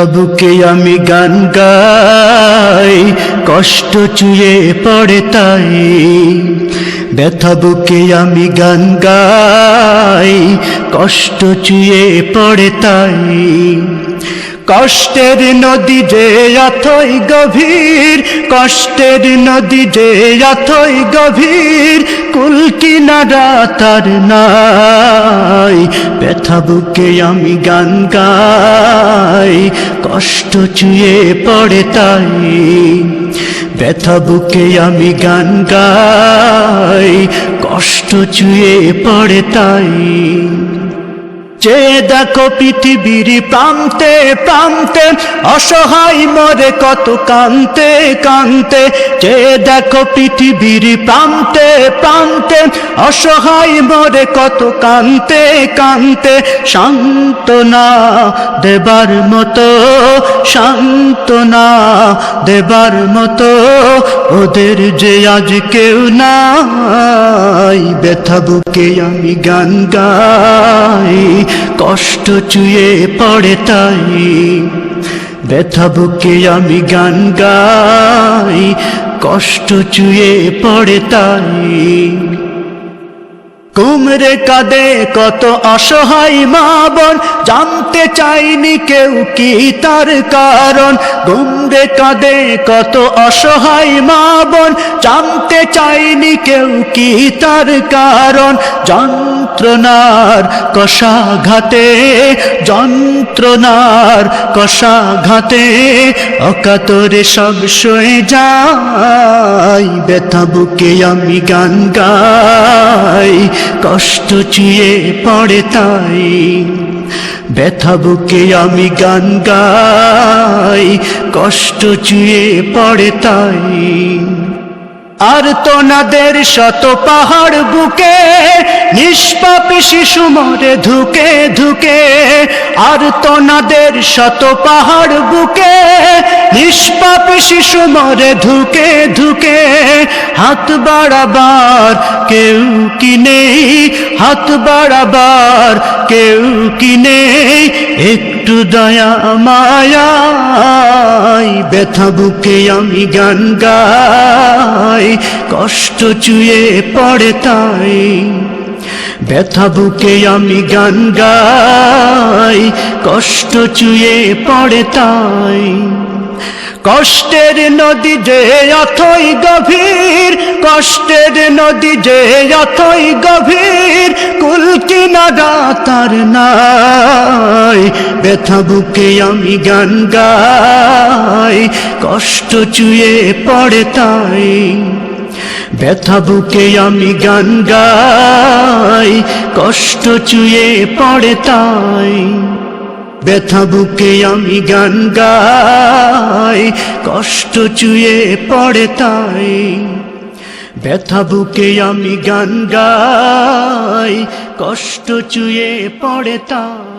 বুকে আমি গান গাই, কষ্ট চুয়ে পড়ে তাই। ব্যথা বুকে আমি গান গাই, কষ্ট চুয়ে পড়ে তাই। কষ্টের নদী যে অথই গভীর, কষ্টের নদী যে অথই গভীর, কুল কিনারা তার নাই। ব্যথা বুকে আমি গান গাই, কষ্ট চুয়ে পড়ে তাই। ব্যথা বুকে আমি গান গাই, কষ্ট চুয়ে পড়ে তাই। যে দেখো পৃথিবীর প্রান্তে প্রান্তে অসহায় মরে কত কান্তে কান্তে যে দেখো পৃথিবীর প্রান্তে প্রান্তে অসহায় মরে কত কান্তে কান্তে সান্ত্বনা দেবার মতো, সান্ত্বনা দেবার মতো, ওদের যে আজ কেউ নাই, ব্যথা বুকে আমি গান গাই কষ্ট চুয়ে পড়ে তাই। ব্যথা বুকে আমি গান গাই, কষ্ট চুয়ে পড়ে তাই। কুমরে কাঁদে কত অসহায় মা বোন, জানতে চাইনি কেউ কি তার কারণ। গুমরে কাঁদে কত অসহায় মা বোন, জানতে চাইনি কেউ কি তার কারণ। যন্ত্রণার কষাঘাতে যন্ত্রণার কষাঘাতে অকাতরে সব সয়ে যাই ব্যথা বুকে আমি গান গাই, কষ্ট চুয়ে পড়ে তাই। ব্যথা বুকে আমি গান গাই, কষ্ট চুয়ে পড়ে তাই। আর তোনাদের শত পাহাড় বুকে, নিষ্পাপ শিশু মরে ধুকে ধুকে। আর তোনাদের শত পাহাড় বুকে, নিষ্পাপ শিশু মরে ধুকে ধুকে। হাত বাড়াবার কেউ কি নেই, হাত বাড়াবার কেউ কি নেই একটু দয়া মায়াই ব্যথা বুকে আমি গান গাই, কষ্ট চুয়ে পড়ে তাই। ব্যথা বুকে আমি গান গাই, কষ্ট চুয়ে পড়ে তাই। কষ্টের নদী যে অথই গভীর কষ্টের নদী যে অথই গভীর, কুল কিনারা তার নাই। ব্যথা বুকে আমি গান গাই, কষ্ট চুয়ে পড়ে তাই। ব্যথা বুকে আমি গান গাই, কষ্ট চুয়ে পড়ে তাই। ব্যথা বুকে আমি গান গাই, কষ্ট চুয়ে পড়ে তাই। ব্যথা বুকে আমি গান গাই কষ্ট চুয়ে পড়ে তাই